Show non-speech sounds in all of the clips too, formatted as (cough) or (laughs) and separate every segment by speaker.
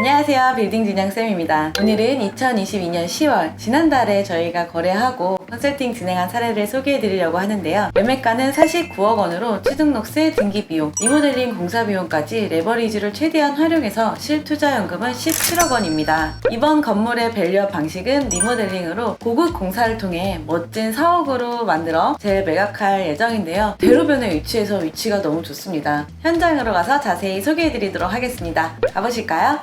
Speaker 1: 안녕하세요. 빌딩 진양쌤입니다. 오늘은 2022년 10월, 지난달에 저희가 거래하고 컨설팅 진행한 사례를 소개해 드리려고 하는데요. 매매가는 49억 원으로 취등록세, 등기비용, 리모델링 공사비용까지 레버리지를 최대한 활용해서 실투자연금은 17억 원입니다. 이번 건물의 밸류업 방식은 리모델링으로 고급 공사를 통해 멋진 사옥으로 만들어 재매각할 예정인데요. 대로변에 위치해서 위치가 너무 좋습니다. 현장으로 가서 자세히 소개해 드리도록 하겠습니다. 가보실까요?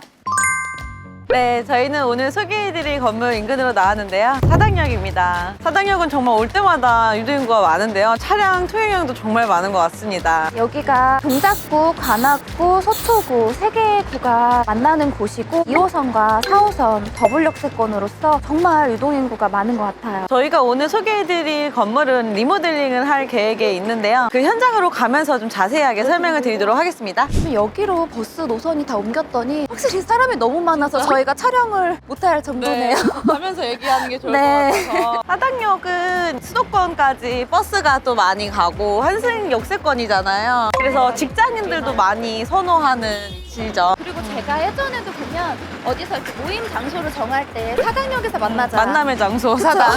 Speaker 1: 네, 저희는 오늘 소개해드릴 건물 인근으로 나왔는데요. 사당역입니다. 사당역은 정말 올 때마다 유도인구가 많은데요. 차량 통행량도 정말 많은 것 같습니다.
Speaker 2: 여기가 동작구, 관악구, 서초구 세 개의 구가 만나는 곳이고 2호선과 4호선 더블 역세권으로서 정말 유동인구가 많은 것 같아요.
Speaker 1: 저희가 오늘 소개해드릴 건물은 리모델링을 할 계획에 있는데요. 그 현장으로 가면서 좀 자세하게 설명을 드리도록 하겠습니다.
Speaker 2: 여기로 버스 노선이 다 옮겼더니 확실히 사람이 너무 많아서 저희 가 촬영을 못할 정도네요. (laughs)
Speaker 1: 가면서 얘기하는 게 좋을
Speaker 2: 네.
Speaker 1: 것 같아서 사당역은 수도권까지 버스가 또 많이 가고 환승 역 세권이잖아요. 그래서 직장인들도 많이 선호하는 위치죠.
Speaker 2: 그리고 제가 예전에도 보면 어디서 이렇게 모임 장소를 정할 때 사당역에서 만나자.
Speaker 1: 만남의 장소? 사당.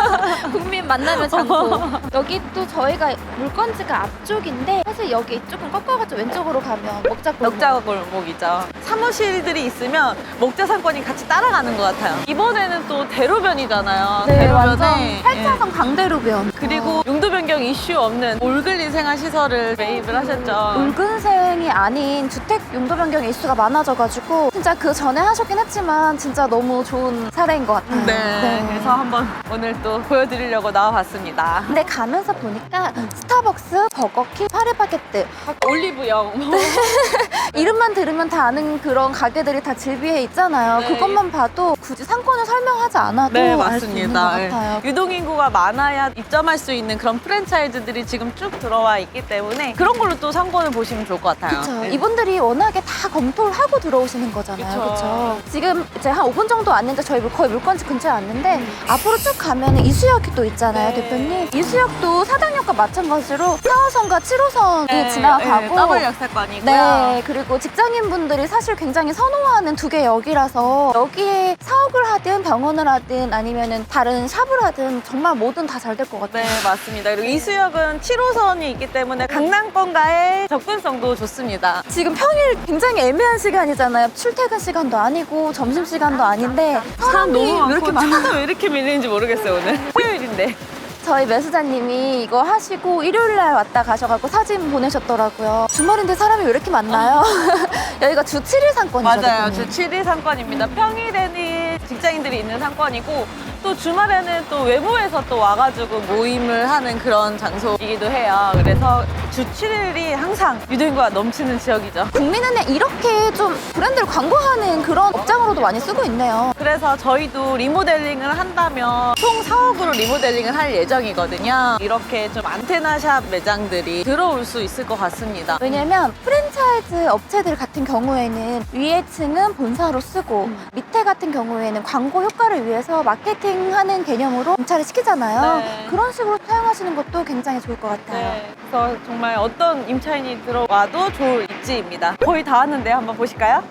Speaker 1: (laughs)
Speaker 2: 국민 만나면 장소. 여기 또 저희가 물건지가 앞쪽인데 사실 여기 조금 꺾어가지고 왼쪽으로 가면 먹자 골목.
Speaker 1: 먹자 골목이죠. 사무실들이 있으면 먹자 상권이 같이 따라가는 것 같아요. 이번에는 또 대로변이잖아요.
Speaker 2: 네, 완전
Speaker 1: 예.
Speaker 2: 8차선 강대로변.
Speaker 1: 그리고 용도 변경 이슈 없는 올글린 생활 시설을 매입을 하셨죠.
Speaker 2: 울근 생이 아닌 주택 용도 변경 일수가 많아져가지고 진짜 그 전에 하셨긴 했지만 진짜 너무 좋은 사례인 것 같아요.
Speaker 1: 네, 그래서 한번 오늘 또 보여드리려고 나와봤습니다.
Speaker 2: 근데 가면서 보니까 스타벅스, 버거킹, 파리바게뜨
Speaker 1: 올리브영. (laughs)
Speaker 2: 이름만 들으면 다 아는 그런 가게들이 다 질비해 있잖아요.
Speaker 1: 네.
Speaker 2: 그것만 봐도 굳이 상권을 설명하지 않아도
Speaker 1: 네,
Speaker 2: 알 수 있는 것
Speaker 1: 맞습니다. 예.
Speaker 2: 같아요.
Speaker 1: 유동인구가 많아야 입점할 수 있는 그런 프랜차이즈들이 지금 쭉 들어와 있기 때문에 그런 걸로 또 상권을 보시면 좋을 것 같아요.
Speaker 2: 그렇죠.
Speaker 1: 네.
Speaker 2: 이분들이 워낙에 다 검토를 하고 들어오시는 거잖아요.
Speaker 1: 그쵸.
Speaker 2: 그렇죠. 지금 이제 한 5분 정도 왔는데 저희 물- 거의 물건지 근처에 왔는데 앞으로 쭉 가면 이수역이 또 있잖아요,
Speaker 1: 음. 네.
Speaker 2: 대표님. 이수역도 사당역과 마찬가지로 4호선과 7호선이
Speaker 1: 네,
Speaker 2: 지나가고
Speaker 1: 네, 더블 역세권이고요.
Speaker 2: 네, 그리고 직장인분들이 사실 굉장히 선호하는 두 개 역이라서 여기에 사옥을 하든 병원을 하든 아니면은 다른 샵을 하든 정말 뭐든 다 잘 될 것 같아요.
Speaker 1: 네, 맞습니다. 그리고 이수역은 7호선이 있기 때문에 강남권과의 접근성도 좋습니다.
Speaker 2: 지금 평일 굉장히 애매한 시간이잖아요. 출퇴근 시간도 아니고 점심 시간도 아닌데 사람이 왜 이렇게 많아?
Speaker 1: 차가 왜 이렇게 밀리는지 모르겠어요, 오늘. (laughs) 토요일인데.
Speaker 2: 저희 매수자님이 이거 하시고 일요일 날 왔다 가셔갖고 사진 보내셨더라고요. 주말인데 사람이 왜 이렇게 많나요? (laughs) 여기가 주 7일 상권이죠.
Speaker 1: 맞아요. 주 7일 상권입니다. 평일에는 직장인들이 있는 상권이고 또 주말에는 또 외부에서 또 와가지고 모임을 하는 그런 장소이기도 해요. 그래서 주 7일이 항상 유동인구가 넘치는 지역이죠.
Speaker 2: 국민은행 이렇게 좀 브랜드를 광고하는 그런 업장으로도 많이 쓰고 있네요.
Speaker 1: 그래서 저희도 리모델링을 한다면 총 4억으로 리모델링을 할 예정이거든요. 이렇게 좀 안테나샵 매장들이 들어올 수 있을 것 같습니다.
Speaker 2: 왜냐면 프랜차이즈 업체들 같은 경우에는 위에 층은 본사로 쓰고
Speaker 1: 음.
Speaker 2: 밑에 같은 경우에는 광고 효과를 위해서 마케팅 하는 개념으로 임차를 시키잖아요.
Speaker 1: 네.
Speaker 2: 그런 식으로 사용하시는 것도 굉장히 좋을 것 같아요.
Speaker 1: 네, 그래서 정말 어떤 임차인이 들어와도 좋을 입지입니다. 거의 다 왔는데 한번 보실까요?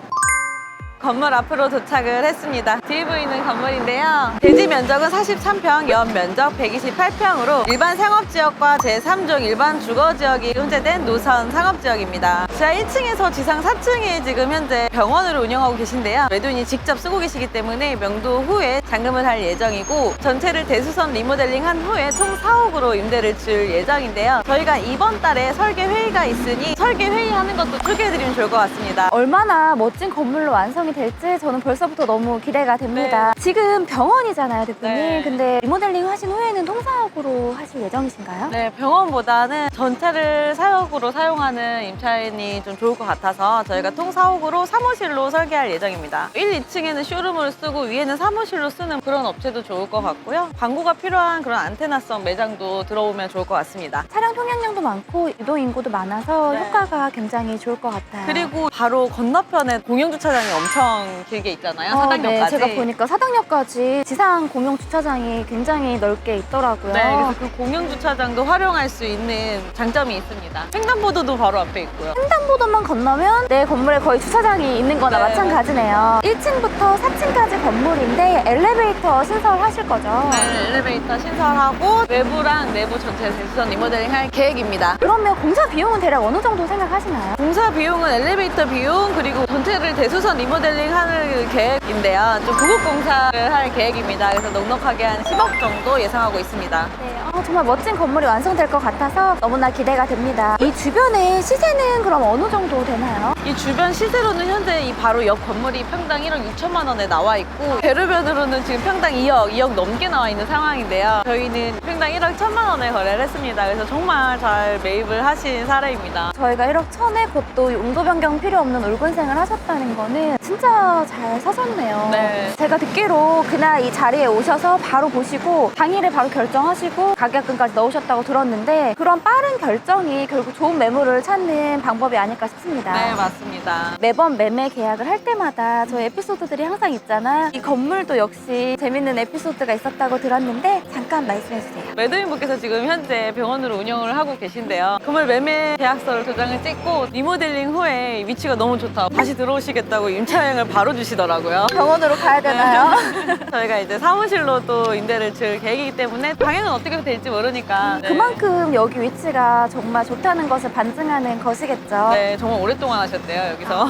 Speaker 1: 건물 앞으로 도착을 했습니다. 뒤에 보이는 건물인데요. 대지 면적은 43평, 연 면적 128평으로 일반 상업지역과 제3종 일반 주거지역이 혼재된 노선 상업지역입니다. 지하 1층에서 지상 4층에 지금 현재 병원을 운영하고 계신데요. 매도인이 직접 쓰고 계시기 때문에 명도 후에 잔금을 할 예정이고 전체를 대수선 리모델링 한 후에 총 4억으로 임대를 줄 예정인데요. 저희가 이번 달에 설계 회의가 있으니 설계 회의하는 것도 소개해드리면 좋을 것 같습니다.
Speaker 2: 얼마나 멋진 건물로 완성 이 될지 저는 벌써부터 너무 기대가 됩니다. 지금 병원이잖아요, 대표님.
Speaker 1: 네.
Speaker 2: 근데 리모델링 하신 후에는 통사옥으로 하실 예정이신가요?
Speaker 1: 네, 병원보다는 전체를 사역으로 사용하는 임차인이 좀 좋을 것 같아서 저희가 통사옥으로 사무실로 설계할 예정입니다. 1, 2층에는 쇼룸으로 쓰고 위에는 사무실로 쓰는 그런 업체도 좋을 것 같고요. 광고가 필요한 그런 안테나성 매장도 들어오면 좋을 것 같습니다.
Speaker 2: 차량 통행량도 많고 유동 인구도 많아서
Speaker 1: 네.
Speaker 2: 효과가 굉장히 좋을 것 같아요.
Speaker 1: 그리고 바로 건너편에 공영 주차장이 엄청 엄청 길게 있잖아요.
Speaker 2: 어,
Speaker 1: 사당역까지.
Speaker 2: 네, 제가 보니까 사당역까지 지상 공용 주차장이 굉장히 넓게 있더라고요.
Speaker 1: 네, 그래서 그 공영 주차장도 활용할 수 있는 장점이 있습니다. 횡단보도도 바로 앞에 있고요.
Speaker 2: 횡단보도만 건너면 내 건물에 거의 주차장이 있는 거나
Speaker 1: 네,
Speaker 2: 마찬가지네요. 1층부터 4층까지 건물인데 엘리베이터 신설하실 거죠?
Speaker 1: 네, 엘리베이터 신설하고 외부랑 내부 전체 대수선 리모델링 할 계획입니다.
Speaker 2: 그러면 공사 비용은 대략 어느 정도 생각하시나요?
Speaker 1: 공사 비용은 엘리베이터 비용 그리고 전체를 대수선 리모델링 하는 계획인데요. 좀 구급 공사를 할 계획입니다. 그래서 넉넉하게 한 10억 정도 예상하고 있습니다.
Speaker 2: 네, 어, 정말 멋진 건물이 완성될 것 같아서 너무나 기대가 됩니다. 이 주변에 시세는 그럼 어느 정도 되나요?
Speaker 1: 이 주변 시세로는 현재 이 바로 옆 건물이 평당 1억 6천만 원에 나와 있고 대로변으로는 지금 평당 2억, 2억 넘게 나와 있는 상황인데요. 저희는 평당 1억 1천만 원에 거래를 했습니다. 그래서 정말 잘 매입을 하신 사례입니다.
Speaker 2: 저희가 1억 천에 곧또 용도 변경 필요 없는 울근생을 하셨다는 거는 진짜 잘 사셨네요.
Speaker 1: 네.
Speaker 2: 제가 듣기로 그날 이 자리에 오셔서 바로 보시고 당일에 바로 결정하시고 가격 금까지 넣으셨다고 들었는데 그런 빠른 결정이 결국 좋은 매물을 찾는 방법이 아닐까 싶습니다.
Speaker 1: 네, 맞습니다.
Speaker 2: 매번 매매 계약을 할 때마다 저희 에피소드들이 항상 있잖아요. 이 건물도 역시 재밌는 에피소드가 있었다고 들었는데 잠깐 말씀해 주세요.
Speaker 1: 매도인분께서 지금 현재 병원으로 운영을 하고 계신데요. 건물 매매 계약서를 도장을 찍고 리모델링 후에 위치가 너무 좋다. 다시 들어오시겠다고 임차행을 바로 주시더라고요.
Speaker 2: 병원으로 가야 되나요? (laughs)
Speaker 1: 저희가 이제 사무실로 또 임대를 줄 계획이기 때문에 방향은 어떻게 될지 모르니까 네.
Speaker 2: 그만큼 여기 위치가 정말 좋다는 것을 반증하는 것이겠죠.
Speaker 1: 네, 정말 오랫동안 하셨대요, 여기서.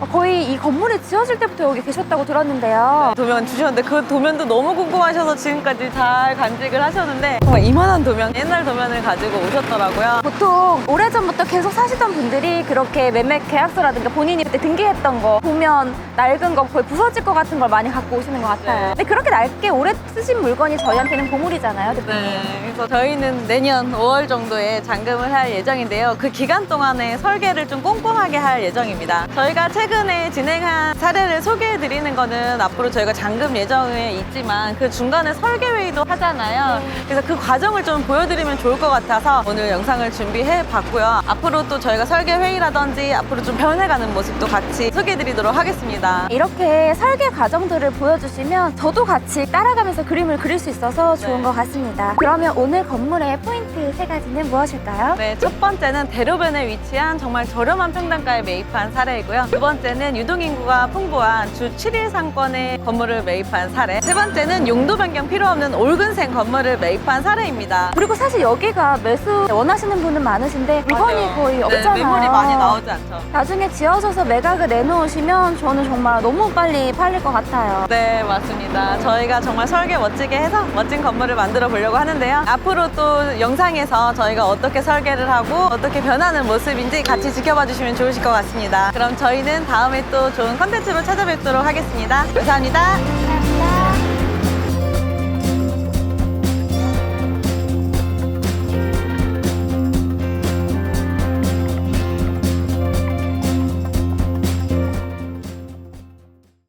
Speaker 2: 어, 거의 이 건물이 지어질 때부터 여기 계셨다고 들었는데요.
Speaker 1: 도면 주셨는데 그 도면도 너무 궁금하셔서 지금까지 잘 간직을 하셨는데 정말 이만한 도면, 옛날 도면을 가지고 오셨더라고요.
Speaker 2: 보통 오래전부터 계속 사시던 분들이 그렇게 매매 계약서라든가 본인이 그때 등기했던 거 보면 낡은 거 거의 부서질 것 같은 걸 많이 갖고 오시는 것 같아요.
Speaker 1: 네.
Speaker 2: 근데 그렇게 낡게 오래 쓰신 물건이 저희한테는 보물이잖아요, 대표님.
Speaker 1: 네, 그래서 저희는 내년 5월 정도에 잔금을 할 예정인데요. 그 기간 동안에 설계를 좀 꼼꼼하게 할 예정입니다. 저희가 최근에 진행한 사례를 소개해 드리는 거는 앞으로 저희가 잔금 예정에 있지만 그 중간에 설계 회의도 하잖아요. 그래서 그 과정을 좀 보여드리면 좋을 것 같아서 오늘 영상을 준비해 봤고요. 앞으로 또 저희가 설계 회의라든지 앞으로 좀 변해가는 모습도 같이 소개해 드리도록 하겠습니다.
Speaker 2: 이렇게 설계 과정들을 보여주시면 저도 같이 따라가면서 그림을 그릴 수 있어서 좋은
Speaker 1: 네.
Speaker 2: 것 같습니다. 그러면 오늘 건물의 포인트 세 가지는 무엇일까요?
Speaker 1: 네, 첫 번째는 대로변에 위치한 정말 저렴한 평당가에 매입한 사례이고요. 두 번째는 유동인구가 풍부한 주 7일 상권의 건물을 매입한 사례. 세 번째는 용도 변경 필요 없는 올근생 건물을 매입한 사례입니다.
Speaker 2: 그리고 사실 여기가 매수 원하시는 분은 많으신데 물건이
Speaker 1: 맞아요.
Speaker 2: 거의
Speaker 1: 네,
Speaker 2: 없잖아요.
Speaker 1: 매물이 많이 나오지 않죠.
Speaker 2: 나중에 지어져서 매각을 내놓으시면 저는 정말 너무 빨리 팔릴 것 같아요.
Speaker 1: 네, 맞습니다. 저희가 정말 설계 멋지게 해서 멋진 건물을 만들어 보려고 하는데요. 앞으로 또 영상에서 저희가 어떻게 설계를 하고 어떻게 변하는 모습인지 같이 지켜봐 주시면 좋으실 것 같습니다. 그럼 저희는 다음에 또 좋은 컨텐츠로 찾아뵙도록 하겠습니다. 감사합니다.